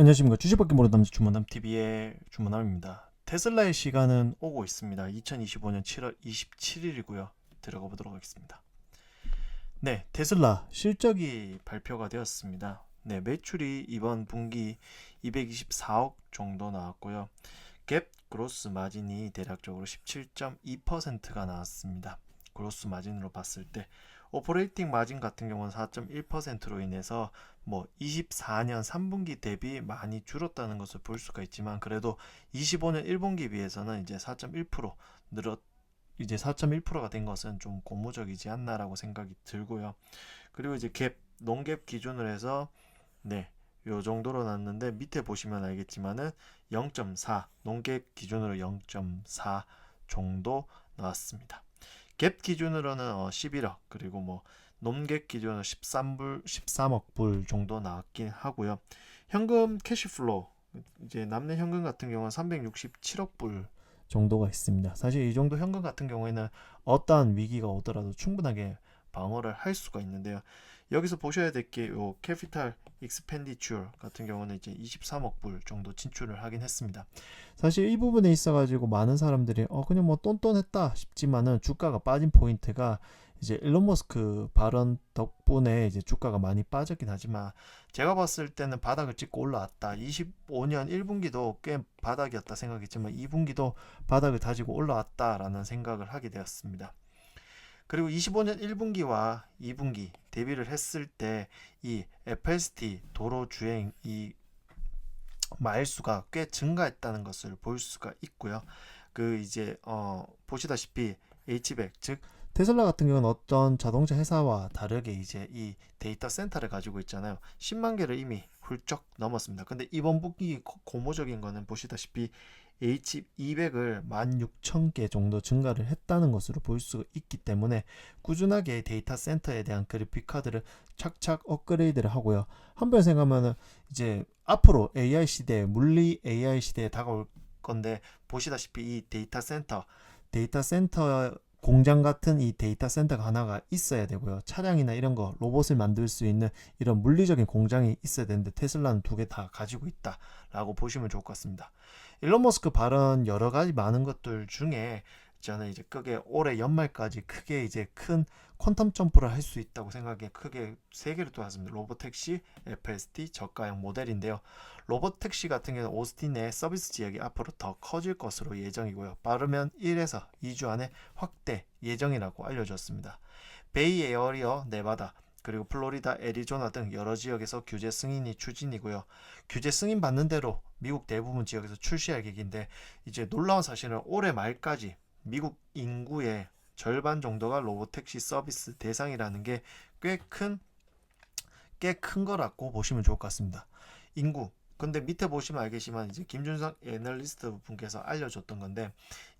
안녕하십니까 주식밖에 모르는 남자 주문남 TV의 주문남입니다. 테슬라의 시간은 오고 있습니다. 2025년 7월 27일이고요. 들어가 보도록 하겠습니다. 네, 테슬라 실적이 발표가 되었습니다. 네, 매출이 이번 분기 224억 정도 나왔고요. 갭 그로스 마진이 대략적으로 17.2%가 나왔습니다. 그로스 마진으로 봤을 때 오퍼레이팅 마진 같은 경우는 4.1%로 인해서 뭐 24년 3분기 대비 많이 줄었다는 것을 볼 수가 있지만 그래도 25년 1분기 비해서는 이제 4.1% 늘었 이제 4.1%가 된 것은 좀 고무적이지 않나라고 생각이 들고요. 그리고 이제 갭 농갭 기준으로 해서 네. 요 정도로 났는데 밑에 보시면 알겠지만은 0.4 농갭 기준으로 0.4 정도 나왔습니다. 갭 기준으로는 어 11억 그리고 뭐 놈갭 기준으로 13불 13억 불 정도 나왔긴 하고요. 현금 캐시플로우 이제 남는 현금 같은 경우는 367억 불 정도가 있습니다. 사실 이 정도 현금 같은 경우에는 어떠한 위기가 오더라도 충분하게 방어를 할 수가 있는데요. 여기서 보셔야 될 게 요 캐피탈 익스펜디추어 같은 경우는 이제 23억 불 정도 진출을 하긴 했습니다. 사실 이 부분에 있어 가지고 많은 사람들이 어 그냥 뭐 똔똔했다 싶지만은 주가가 빠진 포인트가 이제 일론 머스크 발언 덕분에 이제 주가가 많이 빠졌긴 하지만 제가 봤을 때는 바닥을 찍고 올라왔다. 25년 1분기도 꽤 바닥이었다 생각했지만 2분기도 바닥을 다지고 올라왔다라는 생각을 하게 되었습니다. 그리고 25년 1분기와 2분기 대비를 했을 때 이 FST 도로 주행 이 마일수가 꽤 증가했다는 것을 볼 수가 있고요. 그 이제 어 보시다시피 H백 즉 테슬라 같은 경우는 어떤 자동차 회사와 다르게 이제 이 데이터 센터를 가지고 있잖아요. 10만 개를 이미 훌쩍 넘었습니다. 근데 이번 분기 고- 고무적인 거는 보시다시피 H200을 16,000개 정도 증가를 했다는 것으로 볼 수 있기 때문에 꾸준하게 데이터 센터에 대한 그래픽 카드를 착착 업그레이드를 하고요. 한편 생각하면은 이제 앞으로 AI 시대, 물리 AI 시대에 다가올 건데 보시다시피 이 데이터 센터, 데이터 센터 공장 같은 이 데이터 센터가 하나가 있어야 되고요. 차량이나 이런 거 로봇을 만들 수 있는 이런 물리적인 공장이 있어야 되는데 테슬라는 두 개 다 가지고 있다라고 보시면 좋을 것 같습니다. 일론 머스크 발언 여러 가지 많은 것들 중에 저는 이제 크게 올해 연말까지 크게 이제 큰 퀀텀 점프를 할 수 있다고 생각해 크게 세 개를 또 왔습니다. 로봇택시, FST, 저가형 모델인데요. 로봇택시 같은 경우는 오스틴 내 서비스 지역이 앞으로 더 커질 것으로 예정이고요. 빠르면 1에서 2주 안에 확대 예정이라고 알려졌습니다. 베이 에어리어, 네바다, 그리고 플로리다, 애리조나 등 여러 지역에서 규제 승인이 추진이고요. 규제 승인 받는 대로 미국 대부분 지역에서 출시할 계획인데 이제 놀라운 사실은 올해 말까지 미국 인구의 절반 정도가 로봇택시 서비스 대상이라는 게 꽤 큰 꽤 큰 거라고 보시면 좋을 것 같습니다. 인구 근데 밑에 보시면 알겠지만 이제 김준성 애널리스트 분께서 알려줬던 건데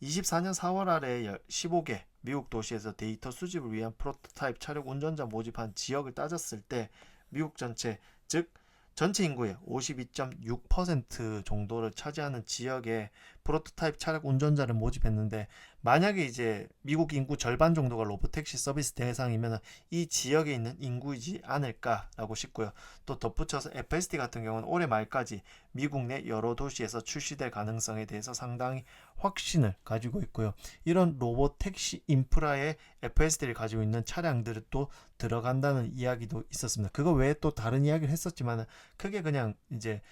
24년 4월 아래 15개 미국 도시에서 데이터 수집을 위한 프로토타입 차량 운전자 모집한 지역을 따졌을 때 미국 전체 즉 전체 인구의 52.6% 정도를 차지하는 지역에 프로토타입 차량 운전자를 모집했는데 만약에 이제 미국 인구 절반 정도가 로보택시 서비스 대상이면 이 지역에 있는 인구이지 않을까라고 싶고요. 또 덧붙여서 FSD 같은 경우는 올해 말까지 미국 내 여러 도시에서 출시될 가능성에 대해서 상당히 확신을 가지고 있고요. 이런 로보택시 인프라에 FSD를 가지고 있는 차량들이 또 들어간다는 이야기도 있었습니다. 그거 외에 또 다른 이야기를 했었지만 크게 그냥 이제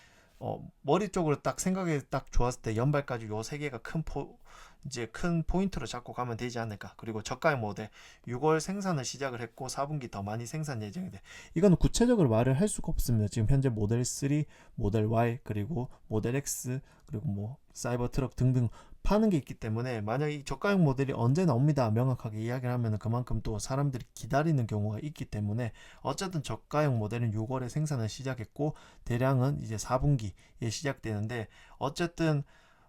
어, 머리 쪽으로 딱 생각이 딱 좋았을 때 연발까지 요 세 개가 큰 포, 이제 큰 포인트로 잡고 가면 되지 않을까. 그리고 저가의 모델 6월 생산을 시작을 했고 4분기 더 많이 생산 예정인데 이거는 구체적으로 말을 할 수가 없습니다. 지금 현재 모델 3, 모델 Y 그리고 모델 X 그리고 뭐 사이버 트럭 등등 파는 게 있기 때문에 만약 이 저가형 모델이 언제 나옵니다 명확하게 이야기를 하면 그만큼 또 사람들이 기다리는 경우가 있기 때문에 어쨌든 저가형 모델은 6월에 생산을 시작했고 대량은 이제 4분기에 시작되는데 어쨌든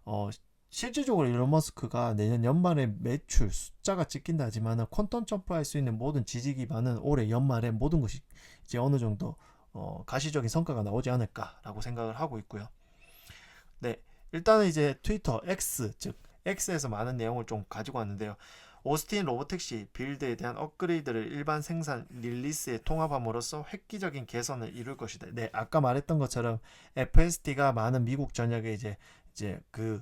어 실질적으로 일론 머스크가 내년 연말에 매출 숫자가 찍힌다 하지만은 퀀텀 점프할 수 있는 모든 지지 기반은 올해 연말에 모든 것이 이제 어느 정도 어 가시적인 성과가 나오지 않을까라고 생각을 하고 있고요. 네, 일단은 이제 트위터 X 즉 X에서 많은 내용을 좀 가지고 왔는데요. 오스틴 로보택시 빌드에 대한 업그레이드를 일반 생산 릴리스에 통합함으로써 획기적인 개선을 이룰 것이다. 네, 아까 말했던 것처럼 FSD가 많은 미국 전역에 이제 이제 그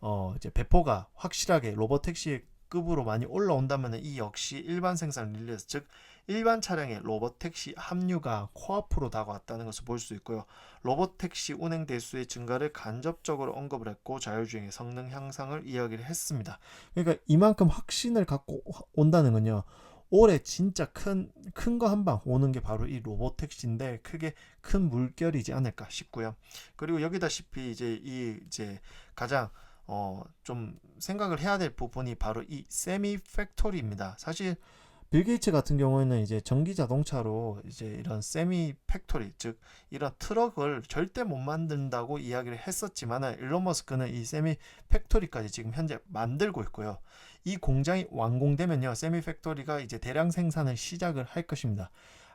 어, 이제 배포가 확실하게 로보택시 급으로 많이 올라온다면 이 역시 일반 생산 릴리스 즉 일반 차량의 로봇 택시 합류가 코앞으로 다가왔다는 것을 볼 수 있고요. 로봇 택시 운행 대수의 증가를 간접적으로 언급을 했고 자율주행의 성능 향상을 이야기를 했습니다. 그러니까 이만큼 확신을 갖고 온다는 건요. 올해 진짜 큰 큰 거 한 방 오는 게 바로 이 로봇 택시인데 크게 큰 물결이지 않을까 싶고요. 그리고 여기다시피 이제 이 이제 가장 어 좀 생각을 해야 될 부분이 바로 이 세미 팩토리입니다. 사실 빌 게이츠 같은 경우에는 이제 전기 자동차로 이제 이런 세미 팩토리 즉 이런 트럭을 절대 못 만든다고 이야기를 했었지만은 일론 머스크는 이 세미 팩토리까지 지금 현재 만들고 있고요. 이 공장이 완공되면요. 세미 팩토리가 이제 대량 생산을 시작을 할 것입니다.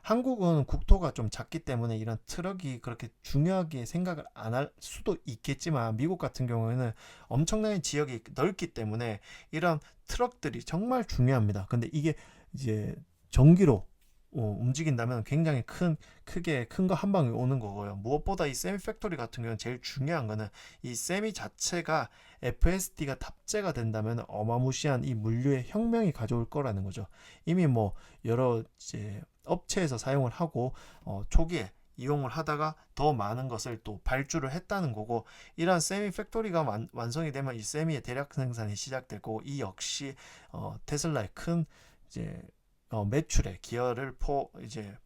한국은 국토가 좀 작기 때문에 이런 트럭이 그렇게 중요하게 생각을 안 할 수도 있겠지만 미국 같은 경우에는 엄청나게 지역이 넓기 때문에 이런 트럭들이 정말 중요합니다. 근데 이게 이제 전기로 어, 움직인다면 굉장히 큰 크게 큰 거 한 방에 오는 거고요. 무엇보다 이 세미 팩토리 같은 경우는 제일 중요한 거는 이 세미 자체가 FSD가 탑재가 된다면 어마무시한 이 물류의 혁명이 가져올 거라는 거죠. 이미 뭐 여러 이제 업체에서 사용을 하고 어, 초기에 이용을 하다가 더 많은 것을 또 발주를 했다는 거고 이러한 세미 팩토리가 완, 완성이 되면 이 세미의 대략 생산이 시작되고 이 역시 어, 테슬라의 큰 이제 어, 매출에 기여를 포 이제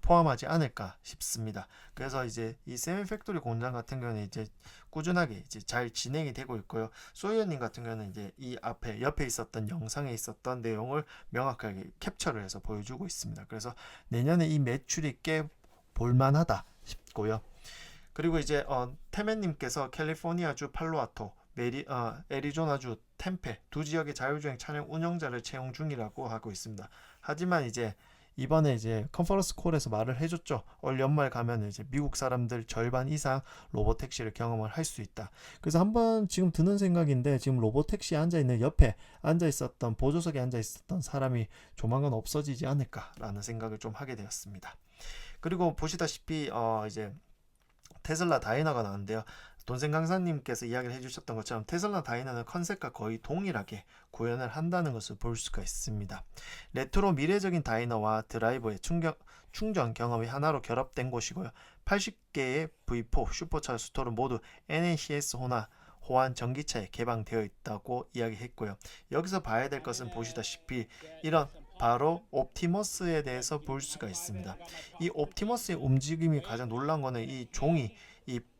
포함하지 않을까 싶습니다. 그래서 이제 이 세미 팩토리 공장 같은 경우는 이제 꾸준하게 이제 잘 진행이 되고 있고요. 소희연님 같은 경우는 이제 이 앞에 옆에 있었던 영상에 있었던 내용을 명확하게 캡처를 해서 보여주고 있습니다. 그래서 내년에 이 매출이 꽤 볼만하다 싶고요. 그리고 이제 어, 테맨님께서 캘리포니아주 팔로아토, 메리, 어, 애리조나주 템페 두 지역의 자율주행 차량 운영자를 채용 중이라고 하고 있습니다. 하지만 이제 이번에 이제 컨퍼런스 콜에서 말을 해줬죠. 올 연말 가면 이제 미국 사람들 절반 이상 로봇 택시를 경험을 할 수 있다. 그래서 한번 지금 드는 생각인데 지금 로봇 택시에 앉아 있는 옆에 앉아 있었던 보조석에 앉아 있었던 사람이 조만간 없어지지 않을까라는 생각을 좀 하게 되었습니다. 그리고 보시다시피 어 이제 테슬라 다이너가 나왔는데요. 돈생 강사님께서 이야기를 해주셨던 것처럼 테슬라 다이너는 컨셉과 거의 동일하게 구현을 한다는 것을 볼 수가 있습니다. 레트로 미래적인 다이너와 드라이버의 충격, 충전 경험이 하나로 결합된 곳이고요. 80개의 V4 슈퍼차 스토어는 모두 NACS 호나 호환 전기차에 개방되어 있다고 이야기했고요. 여기서 봐야 될 것은 보시다시피 이런 바로 옵티머스에 대해서 볼 수가 있습니다. 이 옵티머스의 움직임이 가장 놀란 거는 이 종이 이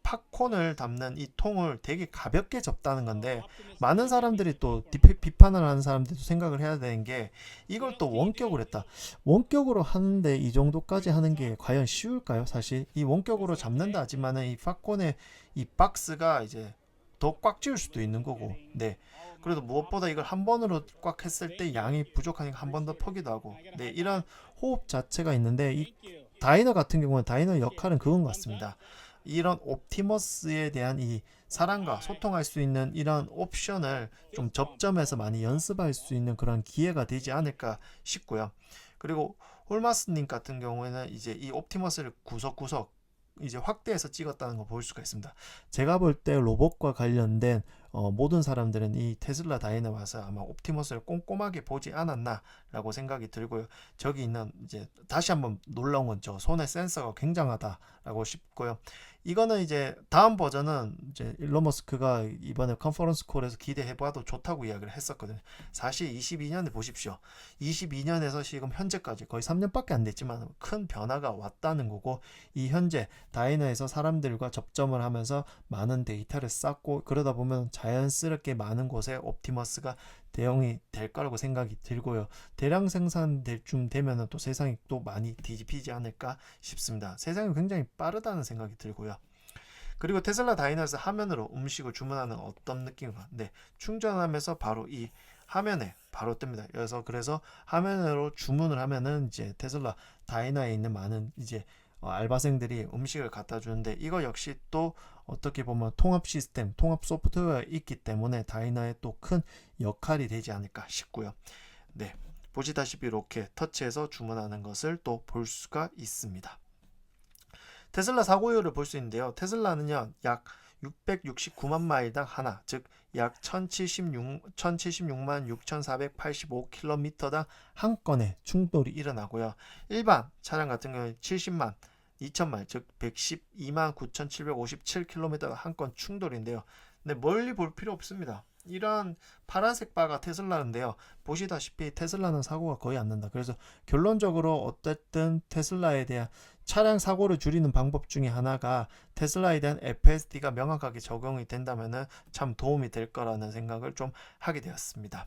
팝콘을 담는 이 통을 되게 가볍게 접다는 건데 많은 사람들이 또 비판을 하는 사람들도 생각을 해야 되는 게 이걸 또 원격으로 했다. 원격으로 하는데 이 정도까지 하는 게 과연 쉬울까요? 사실 이 원격으로 잡는다 하지만은 이 팝콘의 이 박스가 이제 더꽉 쥐을 수도 있는 거고. 네. 그래도 무엇보다 이걸 한 번으로 꽉 했을 때 양이 부족하니까 한 번 더 퍼기도 하고. 네 이런 호흡 자체가 있는데 이 다이너 같은 경우는 다이너 역할은 그건 같습니다 이런 옵티머스에 대한 이 사람과 소통할 수 있는 이런 옵션을 좀 접점해서 많이 연습할 수 있는 그런 기회가 되지 않을까 싶고요 그리고 홀마스님 같은 경우에는 이제 이 옵티머스를 구석구석 이제 확대해서 찍었다는 거 볼 수가 있습니다. 제가 볼 때 로봇과 관련된 어, 모든 사람들은 이 테슬라 다이너 와서 아마 옵티머스를 꼼꼼하게 보지 않았나라고 생각이 들고요. 저기 있는 이제 다시 한번 놀라운 건 저 손에 센서가 굉장하다라고 싶고요. 이거는 이제 다음 버전은 이제 일론 머스크가 이번에 컨퍼런스 콜에서 기대해봐도 좋다고 이야기를 했었거든요. 사실 22년에 보십시오. 22년에서 지금 현재까지 거의 3년밖에 안 됐지만 큰 변화가 왔다는 거고 이 현재 다이너에서 사람들과 접점을 하면서 많은 데이터를 쌓고 그러다 보면 자연스럽게 많은 곳에 옵티머스가 대응이 될 거라고 생각이 들고요. 대량 생산될 쯤 되면 또 세상이 또 많이 뒤집히지 않을까 싶습니다. 세상이 굉장히 빠르다는 생각이 들고요. 그리고 테슬라 다이너에서 화면으로 음식을 주문하는 어떤 느낌인가? 네, 충전하면서 바로 이 화면에 바로 뜹니다. 그래서 그래서 화면으로 주문을 하면은 이제 테슬라 다이너에 있는 많은 이제 어, 알바생들이 음식을 갖다 주는데 이거 역시 또 어떻게 보면 통합 시스템, 통합 소프트웨어가 있기 때문에 다이나의 또 큰 역할이 되지 않을까 싶고요. 네. 보시다시피 이렇게 터치해서 주문하는 것을 또 볼 수가 있습니다. 테슬라 사고율을 볼 수 있는데요. 테슬라는요, 약 669만 마일당 하나, 즉 약 1076, 1076만 6485km당 한 건의 충돌이 일어나고요. 일반 차량 같은 경우에 70만 2천마일, 즉 112만 9757km가 한건 충돌인데요. 근데 멀리 볼 필요 없습니다. 이런 파란색 바가 테슬라인데요. 보시다시피 테슬라는 사고가 거의 안 난다. 그래서 결론적으로 어쨌든 테슬라에 대한 차량 사고를 줄이는 방법 중에 하나가 테슬라에 대한 FSD가 명확하게 적용이 된다면은 참 도움이 될 거라는 생각을 좀 하게 되었습니다.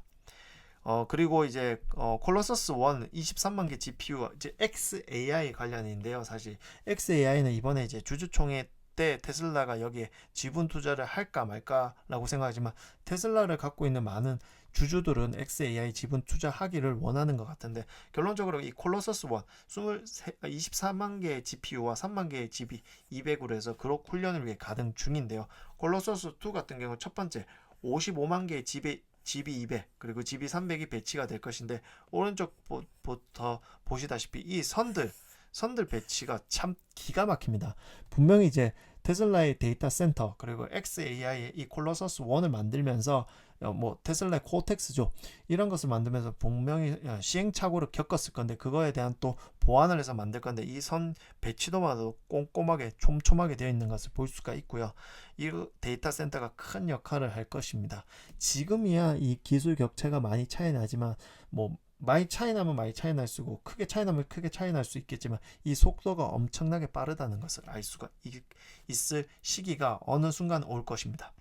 어 그리고 이제 어 콜로서스 1 23만 개 GPU 이제 XAI 관련인데요. 사실 XAI는 이번에 이제 주주총회 때 테슬라가 여기에 지분 투자를 할까 말까라고 생각하지만 테슬라를 갖고 있는 많은 주주들은 XAI 지분 투자하기를 원하는 것 같은데 결론적으로 이 콜로서스 1 23, 24만 개의 GPU와 3만 개의 GB 200으로 해서 그룹 훈련을 위해 가동 중인데요. 콜로서스 2 같은 경우 첫 번째 55만 개의 GB GB200 그리고 GB300이 배치가 될 것인데 오른쪽부터 보시다시피 이 선들 선들 배치가 참 기가 막힙니다. 분명히 이제 테슬라의 데이터 센터 그리고 XAI의 이 콜로서스 1을 만들면서 어, 뭐 테슬라의 코텍스죠. 이런 것을 만들면서 분명히 어, 시행착오를 겪었을 건데 그거에 대한 또 보완을 해서 만들 건데 이 선 배치도마도 꼼꼼하게 촘촘하게 되어 있는 것을 볼 수가 있고요. 이 데이터 센터가 큰 역할을 할 것입니다. 지금이야 이 기술 격차가 많이 차이 나지만 뭐 많이 차이 나면 많이 차이 날 수고 크게 차이 나면 크게 차이 날 수 있겠지만 이 속도가 엄청나게 빠르다는 것을 알 수가 있, 있을 시기가 어느 순간 올 것입니다.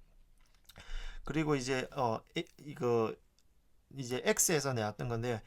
그리고 이제 어 에, 이거 이제 X에서 내왔던 건데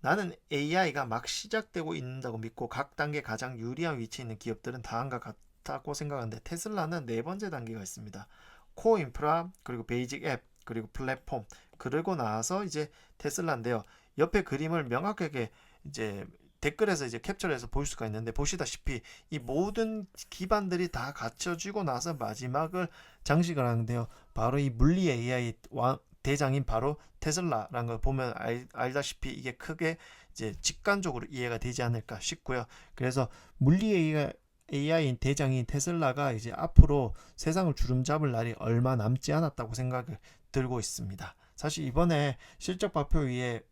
나는 AI가 막 시작되고 있는다고 믿고 각 단계 가장 유리한 위치에 있는 기업들은 다음과 같다고 생각하는데 테슬라는 네 번째 단계가 있습니다. 코어 인프라 그리고 베이직 앱 그리고 플랫폼 그러고 나서 이제 테슬라인데요. 옆에 그림을 명확하게 이제 댓글에서 이제 캡처해서 볼 수가 있는데 보시다시피 이 모든 기반들이 다 갖춰지고 나서 마지막을 장식을 하는데요. 바로 이 물리 AI 왕 대장인 바로 테슬라라는 걸 보면 알, 알다시피 이게 크게 이제 직관적으로 이해가 되지 않을까 싶고요. 그래서 물리 AI AI인 대장인 테슬라가 이제 앞으로 세상을 주름잡을 날이 얼마 남지 않았다고 생각을 들고 있습니다. 사실 이번에 실적 발표 위에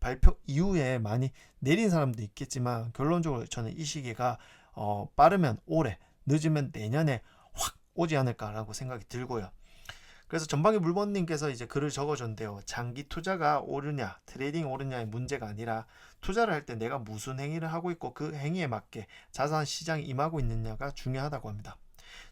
발표 이후에 많이 내린 사람도 있겠지만 결론적으로 저는 이 시기가 어, 빠르면 올해 늦으면 내년에 확 오지 않을까라고 생각이 들고요. 그래서 전방위 물건님께서 이제 글을 적어줬는데요. 장기 투자가 오르냐, 트레이딩 오르냐의 문제가 아니라 투자를 할 때 내가 무슨 행위를 하고 있고 그 행위에 맞게 자산 시장에 임하고 있느냐가 중요하다고 합니다.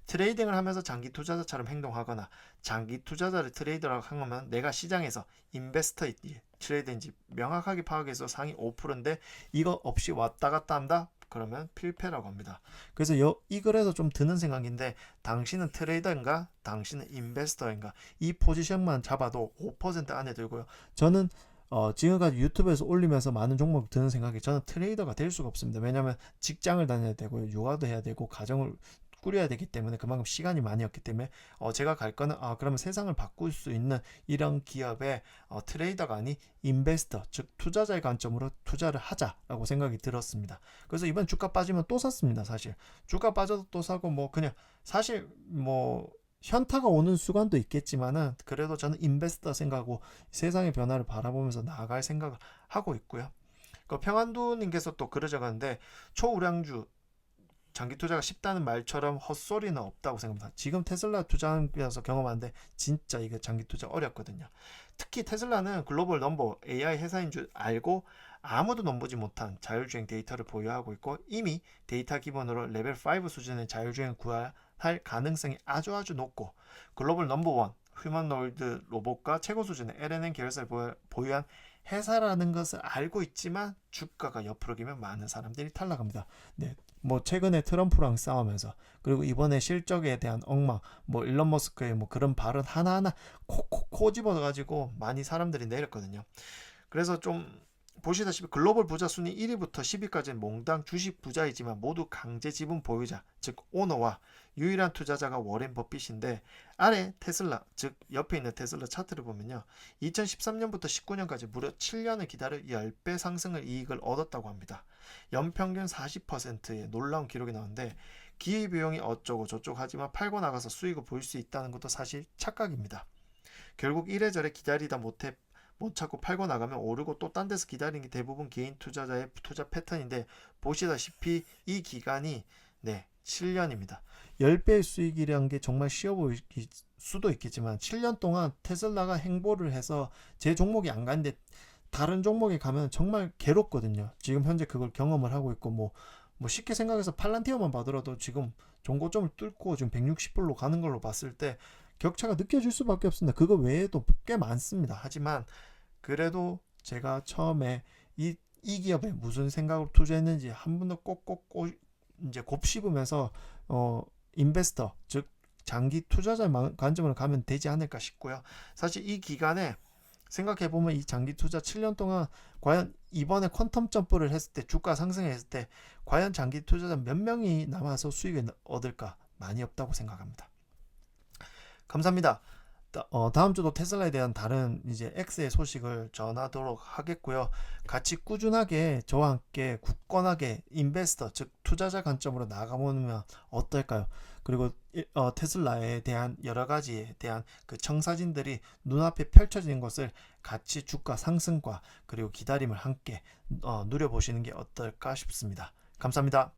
트레이딩을 하면서 장기 투자자처럼 행동하거나 장기 투자자를 트레이더라고 하면 내가 시장에서 인베스터인지 트레이드인지 명확하게 파악해서 상위 5%인데 이거 없이 왔다 갔다 한다? 그러면 필패라고 합니다. 그래서 여, 이 글에서 좀 드는 생각인데 당신은 트레이더인가? 당신은 인베스터인가? 이 포지션만 잡아도 5% 안에 들고요. 저는 어, 지금까지 유튜브에서 올리면서 많은 종목 드는 생각이 저는 트레이더가 될 수가 없습니다. 왜냐하면 직장을 다녀야 되고 육아도 해야 되고 가정을 꾸려야 되기 때문에 그만큼 시간이 많이 없기 때문에 어 제가 갈 거는 아 그러면 세상을 바꿀 수 있는 이런 기업의 어 트레이더가 아닌 인베스터 즉 투자자의 관점으로 투자를 하자라고 생각이 들었습니다. 그래서 이번 주가 빠지면 또 샀습니다. 사실 주가 빠져도 또 사고 뭐 그냥 사실 뭐 현타가 오는 수간도 있겠지만은 그래도 저는 인베스터 생각하고 세상의 변화를 바라보면서 나아갈 생각을 하고 있고요. 그 평안두님께서 또 그러져가는데 초우량주 장기 투자가 쉽다는 말처럼 헛소리는 없다고 생각합니다. 지금 테슬라 투자하면서 경험하는데 진짜 이게 장기 투자 어렵거든요. 특히 테슬라는 글로벌 넘버 AI 회사인 줄 알고 아무도 넘보지 못한 자율주행 데이터를 보유하고 있고 이미 데이터 기반으로 레벨 5 수준의 자율주행을 구할 가능성이 아주 아주 높고 글로벌 넘버 원 휴먼노이드 로봇과 최고 수준의 LNN 계열사를 보유한 회사라는 것을 알고 있지만 주가가 옆으로 기면 많은 사람들이 탈락합니다. 네, 뭐 최근에 트럼프랑 싸우면서 그리고 이번에 실적에 대한 엉망, 뭐 일론 머스크의 뭐 그런 발언 하나하나 코코코 집어 가지고 많이 사람들이 내렸거든요. 그래서 좀 보시다시피 글로벌 부자 순위 1위부터 10위까지는 몽당 주식 부자이지만 모두 강제 지분 보유자, 즉 오너와 유일한 투자자가 워렌 버핏인데 아래 테슬라 즉 옆에 있는 테슬라 차트를 보면요. 2013년부터 19년까지 무려 7년을 기다려 10배 상승을 이익을 얻었다고 합니다. 연평균 40%의 놀라운 기록이 나오는데 기회 비용이 어쩌고 저쩌고 하지만 팔고 나가서 수익을 볼 수 있다는 것도 사실 착각입니다. 결국 이래저래 기다리다 못해 못 찾고 팔고 나가면 오르고 또 딴 데서 기다리는 게 대부분 개인 투자자의 투자 패턴인데 보시다시피 이 기간이 네 7년입니다. 10배의 수익이란 게 정말 쉬워 보일 수도 있겠지만 7년 동안 테슬라가 행보를 해서 제 종목이 안 가는데 다른 종목에 가면 정말 괴롭거든요. 지금 현재 그걸 경험을 하고 있고 뭐, 뭐 쉽게 생각해서 팔란티어만 봐더라도 지금 종고점을 뚫고 지금 160불로 가는 걸로 봤을 때 격차가 느껴질 수밖에 없습니다. 그거 외에도 꽤 많습니다. 하지만 그래도 제가 처음에 이, 이 기업에 무슨 생각으로 투자했는지 한 번 더 꼭꼭 꼬- 이제 곱씹으면서 어 인베스터 즉 장기 투자자 마- 관점으로 가면 되지 않을까 싶고요. 사실 이 기간에 생각해 보면 이 장기 투자 7년 동안 과연 이번에 퀀텀 점프를 했을 때 주가 상승했을 때 과연 장기 투자자 몇 명이 남아서 수익을 얻을까 많이 없다고 생각합니다. 감사합니다. 다- 어, 다음 주도 테슬라에 대한 다른 이제 X의 소식을 전하도록 하겠고요. 같이 꾸준하게 저와 함께 굳건하게 인베스터 즉 투자자 관점으로 나가보면 어떨까요? 그리고 이- 어, 테슬라에 대한 여러 가지에 대한 그 청사진들이 눈앞에 펼쳐지는 것을 같이 주가 상승과 그리고 기다림을 함께 어, 누려보시는 게 어떨까 싶습니다. 감사합니다.